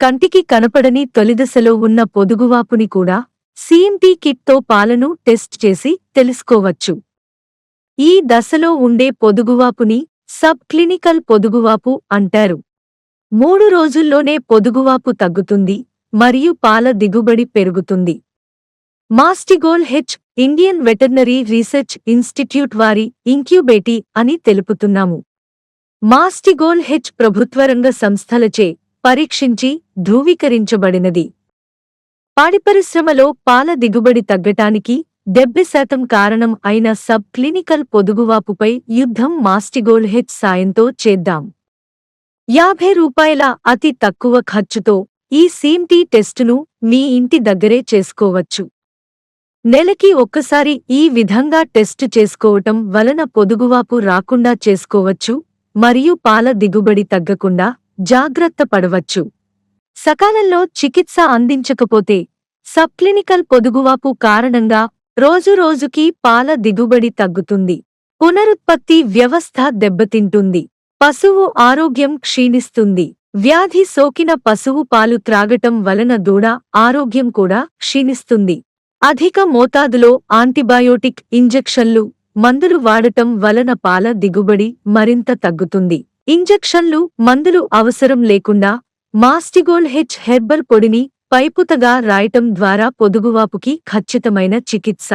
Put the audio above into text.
కంటికి కనపడని తొలిదశలో ఉన్న పొదుగువాపుని కూడా సీఎంటీ కిట్తో పాలను టెస్ట్ చేసి తెలుసుకోవచ్చు. ఈ దశలో ఉండే పొదుగువాపుని సబ్ క్లినికల్ పొదుగువాపు అంటారు. మూడు రోజుల్లోనే పొదుగువాపు తగ్గుతుంది మరియు పాల దిగుబడి పెరుగుతుంది. మాస్టిగోల్ H Indian veterinary research institute వారి ఇంక్యుబేటీ అని తెలుపుతున్నాము. మాస్టిగోల్ హెచ్ ప్రభుత్వరంగ సంస్థలచే పరీక్షించి ధృవీకరించబడినది. పాడిపరిశ్రమలో పాల దిగుబడి తగ్గటానికి డెబ్బై శాతం కారణం అయిన సబ్ క్లినికల్ పొదుగువాపుపై యుద్ధం మాస్టిగోల్ హెచ్ సాయంతో చేద్దాం. యాభై రూపాయల అతి తక్కువ ఖర్చుతో ఈ సీమ్టీ టెస్టును మీ ఇంటి దగ్గరే చేసుకోవచ్చు. నెలకి ఒక్కసారి ఈ విధంగా టెస్ట్ చేసుకోవటం వలన పొదుగువాపు రాకుండా చేసుకోవచ్చు మరియు పాల దిగుబడి తగ్గకుండా జాగ్రత్త పడవచ్చు. సకాలంలో చికిత్స అందించకపోతే సబ్క్లినికల్ పొదుగువాపు కారణంగా రోజురోజుకీ పాల దిగుబడి తగ్గుతుంది. పునరుత్పత్తి వ్యవస్థ దెబ్బతింటుంది. పశువు ఆరోగ్యం క్షీణిస్తుంది. వ్యాధి సోకిన పశువు పాలు త్రాగటం వలన దూడ ఆరోగ్యం కూడా క్షీణిస్తుంది. అధిక మోతాదులో యాంటీబయోటిక్ ఇంజెక్షన్లు మందులు వాడటం వలన పాల దిగుబడి మరింత తగ్గుతుంది. ఇంజెక్షన్లు మందులు అవసరం లేకుండా మాస్టిగోల్ హెచ్ హెర్బల్ పొడిని పైపుతగా రాయటం ద్వారా పొదుగువాపుకి ఖచ్చితమైన చికిత్స.